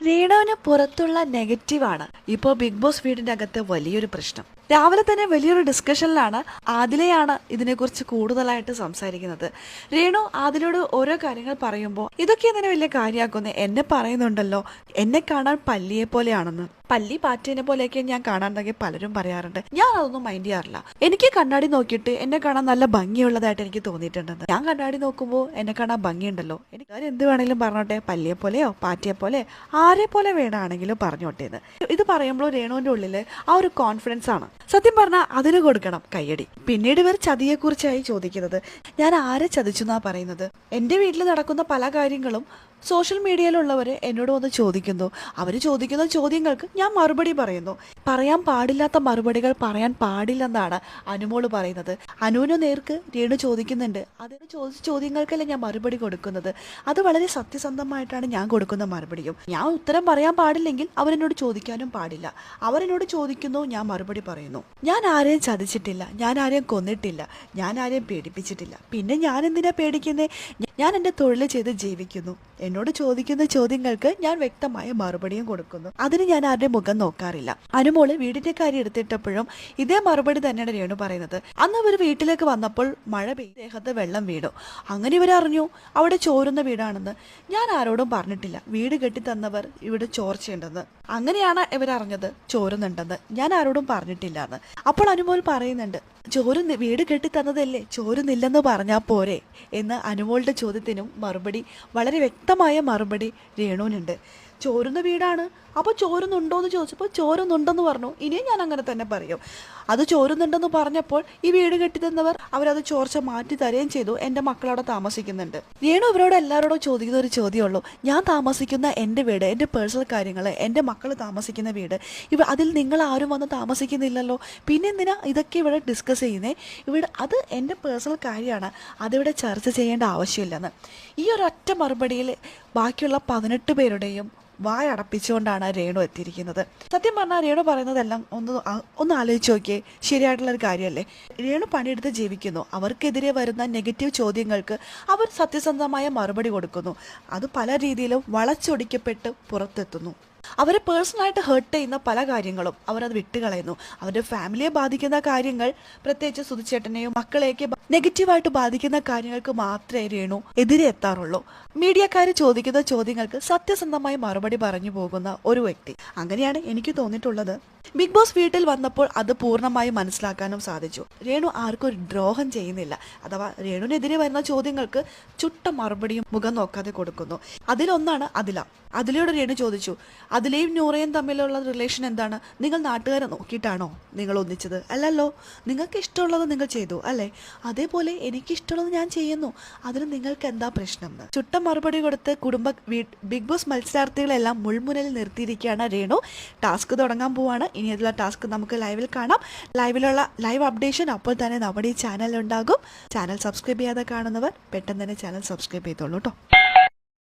റീണോന് പുറത്തുള്ള നെഗറ്റീവാണ്. ഇപ്പോൾ ബിഗ് ബോസ് വീടിന്റെ അകത്ത് വലിയൊരു പ്രശ്നം. രാവിലെ തന്നെ വലിയൊരു ഡിസ്കഷനിലാണ് ആദിലയാണ് ഇതിനെക്കുറിച്ച് കൂടുതലായിട്ട് സംസാരിക്കുന്നത്. രേണു ആദിലോട് ഓരോ കാര്യങ്ങൾ പറയുമ്പോൾ ഇതൊക്കെ എന്തിനാ വലിയ കാര്യമാക്കുന്നത് എന്നെ പറയുന്നുണ്ടല്ലോ. എന്നെ കാണാൻ പല്ലിയെ പോലെയാണെന്ന്. പല്ലി പാറ്റേനെ പോലെയൊക്കെ ഞാൻ കാണാൻ പലരും പറയാറുണ്ട്. ഞാൻ അതൊന്നും മൈൻഡ് ചെയ്യാറില്ല. എനിക്ക് കണ്ണാടി നോക്കിയിട്ട് എന്നെ കാണാൻ നല്ല ഭംഗിയുള്ളതായിട്ട് എനിക്ക് തോന്നിയിട്ടുണ്ടെന്ന്. ഞാൻ കണ്ണാടി നോക്കുമ്പോൾ എന്നെ കാണാൻ ഭംഗിയുണ്ടല്ലോ. എനിക്ക് എന്ത് വേണമെങ്കിലും പറഞ്ഞോട്ടെ? പല്ലിയെ പോലെയോ? പാറ്റയെ പോലെ? ആരെ പോലെ വേണമെങ്കിലും പറഞ്ഞോട്ടേന്ന്. ഇത് പറയുമ്പോൾ രേണുവിന്റെ ഉള്ളിൽ ആ ഒരു കോൺഫിഡൻസ് ആണ്. സത്യം പറഞ്ഞാൽ അതിന് കൊടുക്കണം കയ്യടി. പിന്നീട് ഇവർ ചതിയെക്കുറിച്ചായി ചോദിക്കുന്നത്. ഞാൻ ആരെ ചതിച്ചു എന്നാ പറയുന്നത്? എന്റെ വീട്ടിൽ നടക്കുന്ന പല കാര്യങ്ങളും സോഷ്യൽ മീഡിയയിലുള്ളവർ എന്നോട് വന്ന് ചോദിക്കുന്നു. അവർ ചോദിക്കുന്ന ചോദ്യങ്ങൾക്ക് ഞാൻ മറുപടി പറയുന്നു. പറയാൻ പാടില്ലാത്ത മറുപടികൾ പറയാൻ പാടില്ലെന്നാണ് അനുമോൾ പറയുന്നത്. അനുവിന് നേർക്ക് രേണു ചോദിക്കുന്നുണ്ട്. അതിന് ചോദിച്ച ചോദ്യങ്ങൾക്കല്ല ഞാൻ മറുപടി കൊടുക്കുന്നത്. അത് വളരെ സത്യസന്ധമായിട്ടാണ് ഞാൻ കൊടുക്കുന്ന മറുപടിയും. ഞാൻ ഉത്തരം പറയാൻ പാടില്ലെങ്കിൽ അവരെന്നോട് ചോദിക്കാനും പാടില്ല. അവരെന്നോട് ചോദിക്കുന്നു ഞാൻ മറുപടി പറയുന്നു. ഞാൻ ആരെയും ചതിച്ചിട്ടില്ല. ഞാൻ ആരെയും കൊന്നിട്ടില്ല. ഞാൻ ആരെയും പേടിപ്പിച്ചിട്ടില്ല. പിന്നെ ഞാൻ എന്തിനാ പേടിക്കുന്നേ? ഞാൻ എന്റെ തൊഴിൽ ചെയ്ത് ജീവിക്കുന്നു. എന്നോട് ചോദിക്കുന്ന ചോദ്യങ്ങൾക്ക് ഞാൻ വ്യക്തമായ മറുപടിയും കൊടുക്കുന്നു. അതിന് ഞാൻ ആരുടെ മുഖം നോക്കാറില്ല. അനുമോൾ വീടിന്റെ കാര്യം എടുത്തിട്ടപ്പോഴും ഇതേ മറുപടി തന്നെയാണ് രേണു പറയുന്നത്. അന്ന് അവർ വീട്ടിലേക്ക് വന്നപ്പോൾ മഴ പെയ്ത് ദേഹത്ത് വെള്ളം വീണു. അങ്ങനെ ഇവരറിഞ്ഞു അവിടെ ചോരുന്ന വീടാണെന്ന്. ഞാൻ ആരോടും പറഞ്ഞിട്ടില്ല. വീട് കെട്ടി തന്നവർ ഇവിടെ ചോർച്ചയുണ്ടെന്ന് അങ്ങനെയാണ് ഇവരറിഞ്ഞത് ചോരുന്നുണ്ടെന്ന്. ഞാൻ ആരോടും പറഞ്ഞിട്ടില്ല എന്ന് അപ്പോൾ അനുമോൾ പറയുന്നുണ്ട് ചോരുന്ന വീട് കെട്ടിത്തന്നതല്ലേ ചോരുന്നില്ലെന്ന് പറഞ്ഞാൽ പോരെ? എന്ന് അനുമോളുടെ ചോദ്യത്തിനും മറുപടി വളരെ വ്യക്തമായ മറുപടി രേണുവിനുണ്ട്. ചോരുന്ന വീടാണ്. അപ്പോൾ ചോരുന്നുണ്ടോ എന്ന് ചോദിച്ചപ്പോൾ ചോരുന്നുണ്ടെന്ന് പറഞ്ഞു. ഇനിയും ഞാൻ അങ്ങനെ തന്നെ പറയും. അത് ചോരുന്നുണ്ടെന്ന് പറഞ്ഞപ്പോൾ ഈ വീട് കെട്ടി തന്നവർ അവരത് ചോർച്ച മാറ്റി തരുകയും ചെയ്തു. എന്റെ മക്കളവിടെ താമസിക്കുന്നുണ്ട്. രേണു ഇവരോട് എല്ലാവരോടും ചോദിക്കുന്ന ഒരു ചോദ്യമുള്ളൂ. ഞാൻ താമസിക്കുന്ന എന്റെ വീട് എന്റെ പേഴ്സണൽ കാര്യങ്ങൾ എന്റെ മക്കൾ താമസിക്കുന്ന വീട് ഇവ അതിൽ നിങ്ങൾ ആരും വന്ന് താമസിക്കുന്നില്ലല്ലോ. പിന്നെ എന്തിനാ ഇതൊക്കെ ഇവിടെ ഡിസ്കസ് ചെയ്യുന്നേ? ഇവിടെ അത് എന്റെ പേഴ്സണൽ കാര്യമാണ്. അതിവിടെ ചർച്ച ചെയ്യേണ്ട ആവശ്യമില്ലെന്ന്. ഈ ഒരൊറ്റ മറുപടിയിൽ ബാക്കിയുള്ള പതിനെട്ട് പേരുടെയും വായടപ്പിച്ചുകൊണ്ടാണ് രേണു എത്തിയിരിക്കുന്നത്. സത്യം പറഞ്ഞാൽ രേണു പറയുന്നതെല്ലാം ഒന്ന് ഒന്ന് ആലോചിച്ച് നോക്കിയേ ശരിയായിട്ടുള്ള ഒരു കാര്യമല്ലേ രേണു പണിയെടുത്ത് ജീവിക്കുന്നു. അവർക്കെതിരെ വരുന്ന നെഗറ്റീവ് ചോദ്യങ്ങൾക്ക് അവർ സത്യസന്ധമായ മറുപടി കൊടുക്കുന്നു. അത് പല രീതിയിലും വളച്ചൊടിക്കപ്പെട്ട് പുറത്തെത്തുന്നു. അവരെ പേഴ്സണലായിട്ട് ഹേർട്ട് ചെയ്യുന്ന പല കാര്യങ്ങളും അവരത് വിട്ടുകളയുന്നു. അവരുടെ ഫാമിലിയെ ബാധിക്കുന്ന കാര്യങ്ങൾ പ്രത്യേകിച്ച് സുധിച്ചേട്ടനെയും മക്കളെയൊക്കെ നെഗറ്റീവായിട്ട് ബാധിക്കുന്ന കാര്യങ്ങൾക്ക് മാത്രമേ രേണു എതിരെ എത്താറുള്ളൂ. മീഡിയക്കാർ ചോദിക്കുന്ന ചോദ്യങ്ങൾക്ക് സത്യസന്ധമായി മറുപടി പറഞ്ഞു പോകുന്ന ഒരു വ്യക്തി. അങ്ങനെയാണ് എനിക്ക് തോന്നിയിട്ടുള്ളത്. ബിഗ് ബോസ് വീട്ടിൽ വന്നപ്പോൾ അത് പൂർണമായി മനസ്സിലാക്കാനും സാധിച്ചു. രേണു ആർക്കും ഒരു ദ്രോഹം ചെയ്യുന്നില്ല. അഥവാ രേണുവിനെതിരെ വരുന്ന ചോദ്യങ്ങൾക്ക് ചുട്ട മറുപടിയും മുഖം നോക്കാതെ കൊടുക്കുന്നു. അതിലൊന്നാണ് അതില. അതിലൂടെ രേണു ചോദിച്ചു അതിലെയും ന്യൂറയും തമ്മിലുള്ള റിലേഷൻ എന്താണ്? നിങ്ങൾ നാട്ടുകാരെ നോക്കിയിട്ടാണോ നിങ്ങൾ ഒന്നിച്ചത്? അല്ലല്ലോ നിങ്ങൾക്ക് ഇഷ്ടമുള്ളത് നിങ്ങൾ ചെയ്തു അല്ലേ? അതേപോലെ എനിക്കിഷ്ടമുള്ളത് ഞാൻ ചെയ്യുന്നു. അതിന് നിങ്ങൾക്ക് എന്താ പ്രശ്നം? ചുട്ട മറുപടി കൊടുത്ത് കുടുംബ ബിഗ് ബോസ് മത്സരാർത്ഥികളെല്ലാം മുൾമുനയിൽ നിർത്തിയിരിക്കുകയാണ് രേണു. ടാസ്ക് തുടങ്ങാൻ പോവാണ്. ഇനി അതിലുള്ള ടാസ്ക് നമുക്ക് ലൈവിൽ കാണാം. ലൈവിലുള്ള ലൈവ് അപ്ഡേഷൻ അപ്പോൾ തന്നെ നമ്മുടെ ഈ ചാനൽ ഉണ്ടാകും. ചാനൽ സബ്സ്ക്രൈബ് ചെയ്യാതെ കാണുന്നവർ പെട്ടെന്ന് തന്നെ ചാനൽ സബ്സ്ക്രൈബ് ചെയ്തോളൂ കേട്ടോ